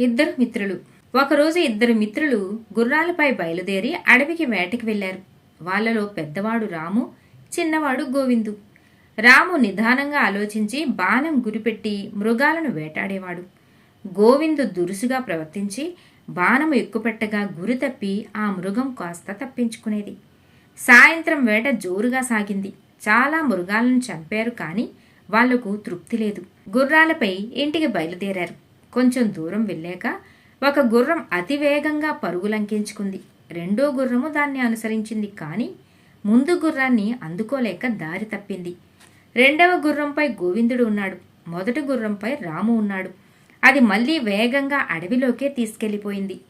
ఇద్దరు మిత్రులు. ఒకరోజు ఇద్దరు మిత్రులు గుర్రాలపై బయలుదేరి అడవికి వేటకి వెళ్ళారు వాళ్ళలో పెద్దవాడు రాము చిన్నవాడు గోవిందు. రాము నిదానంగా ఆలోచించి బాణం గురిపెట్టి మృగాలను వేటాడేవాడు. గోవిందు దురుసుగా ప్రవర్తించి బాణము ఎక్కుపెట్టగా గురి తప్పి ఆ మృగం కాస్త తప్పించుకునేది. సాయంత్రం వేట జోరుగా సాగింది. చాలా మృగాలను చంపారు కానీ వాళ్ళకు తృప్తి లేదు. గుర్రాలపై ఇంటికి బయలుదేరారు. కొంచెం దూరం వెళ్ళాక ఒక గుర్రం అతివేగంగా పరుగులంకించుకుంది. రెండో గుర్రము దాన్ని అనుసరించింది కానీ ముందు గుర్రాన్ని అందుకోలేక దారి తప్పింది. రెండవ గుర్రంపై గోవిందుడు ఉన్నాడు. మొదటి గుర్రంపై రాము ఉన్నాడు. అది మళ్ళీ వేగంగా అడవిలోకే తీసుకెళ్ళిపోయింది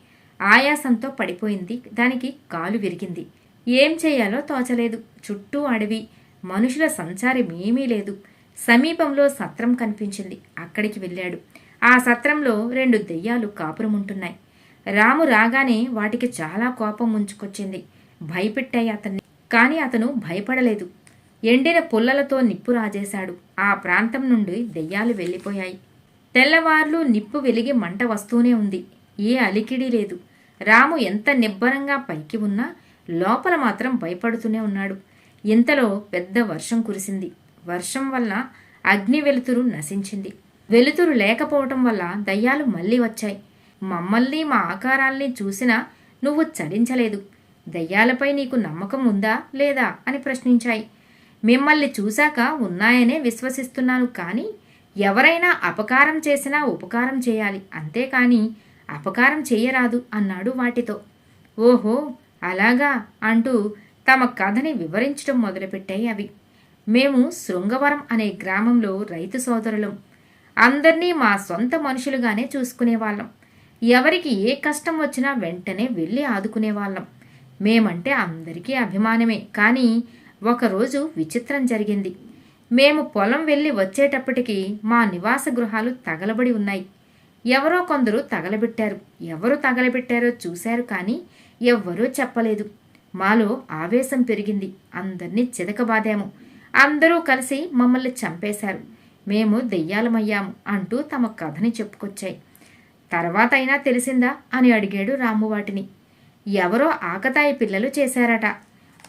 ఆయాసంతో పడిపోయింది. దానికి కాలు విరిగింది. ఏం చేయాలో తోచలేదు. చుట్టూ అడవి. మనుషుల సంచారం ఏమీ లేదు. సమీపంలో సత్రం కనిపించింది. అక్కడికి వెళ్ళాడు. ఆ సత్రంలో రెండు దెయ్యాలు కాపురముంటున్నాయి. రాము రాగానే వాటికి చాలా కోపం ముంచుకొచ్చింది. భయపెట్టాయి అతన్ని. కానీ అతను భయపడలేదు. ఎండిన పుల్లలతో నిప్పు రాజేశాడు. ఆ ప్రాంతం నుండి దెయ్యాలు వెళ్ళిపోయాయి. తెల్లవార్లు నిప్పు వెలిగి మంట వస్తూనే ఉంది. ఏ అలికిడి లేదు. రాము ఎంత నిబ్బరంగా పైకి ఉన్నా లోపల మాత్రం భయపడుతూనే ఉన్నాడు. ఇంతలో పెద్ద వర్షం కురిసింది. వర్షం వల్ల అగ్ని వెలుతురు నశించింది. వెలుతురు లేకపోవటం వల్ల దయ్యాలు మళ్ళీ వచ్చాయి. మమ్మల్ని మా ఆకారాల్ని చూసినా నువ్వు చలించలేదు దయ్యాలపై నీకు నమ్మకం ఉందా లేదా అని ప్రశ్నించాయి. మిమ్మల్ని చూశాక ఉన్నాయనే విశ్వసిస్తున్నాను కానీ ఎవరైనా అపకారం చేసినా ఉపకారం చేయాలి. అంతేకాని అపకారం చేయరాదు అన్నాడు వాటితో. ఓహో అలాగా అంటూ తమ కథని వివరించడం మొదలుపెట్టాయి అవి. మేము శృంగవరం అనే గ్రామంలో రైతు సోదరులం. అందరినీ మా సొంత మనుషులుగానే చూసుకునేవాళ్ళం. ఎవరికి ఏ కష్టం వచ్చినా వెంటనే వెళ్ళి ఆదుకునేవాళ్ళం. మేమంటే అందరికీ అభిమానమే. కానీ ఒకరోజు విచిత్రం జరిగింది. మేము పొలం వెళ్ళి వచ్చేటప్పటికి మా నివాస గృహాలు తగలబడి ఉన్నాయి. ఎవరో కొందరు తగలబెట్టారు. ఎవరు తగలబెట్టారో చూశారు కానీ ఎవ్వరూ చెప్పలేదు. మాలో ఆవేశం పెరిగింది. అందరినీ చితకబాదాము. అందరూ కలిసి మమ్మల్ని చంపేశారు. మేము దెయ్యాలమయ్యాము అంటూ తమ కథని చెప్పుకొచ్చాయి. తర్వాత అయినా తెలిసిందా? అని అడిగాడు రాము వాటిని. ఎవరో ఆకతాయి పిల్లలు చేశారట.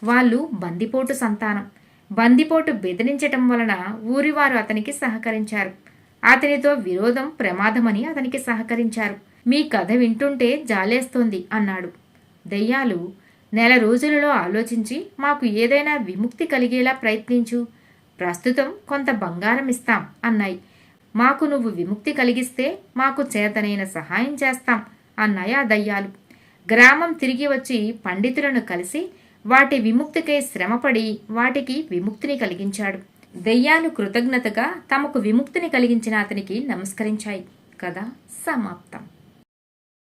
వాళ్ళు బందిపోటు సంతానం. బందిపోటు బెదిరించటం వలన ఊరివారు అతనికి సహకరించారు. అతనితో విరోధం ప్రమాదమని అతనికి సహకరించారు. మీ కథ వింటుంటే జాలేస్తోంది అన్నాడు. దెయ్యాలు నెల రోజులలో ఆలోచించి మాకు ఏదైనా విముక్తి కలిగేలా ప్రయత్నించు. ప్రస్తుతం కొంత బంగారం ఇస్తాం అన్నాయి. మాకు నువ్వు విముక్తి కలిగిస్తే మాకు చేతనైన సహాయం చేస్తాం అన్నాయి ఆ దయ్యాలు. గ్రామం తిరిగి వచ్చి పండితులను కలిసి వాటి విముక్తికై శ్రమపడి వాటికి విముక్తిని కలిగించాడు. దెయ్యాలు కృతజ్ఞతగా తమకు విముక్తిని కలిగించిన అతనికి నమస్కరించాయి. కదా సమాప్తం.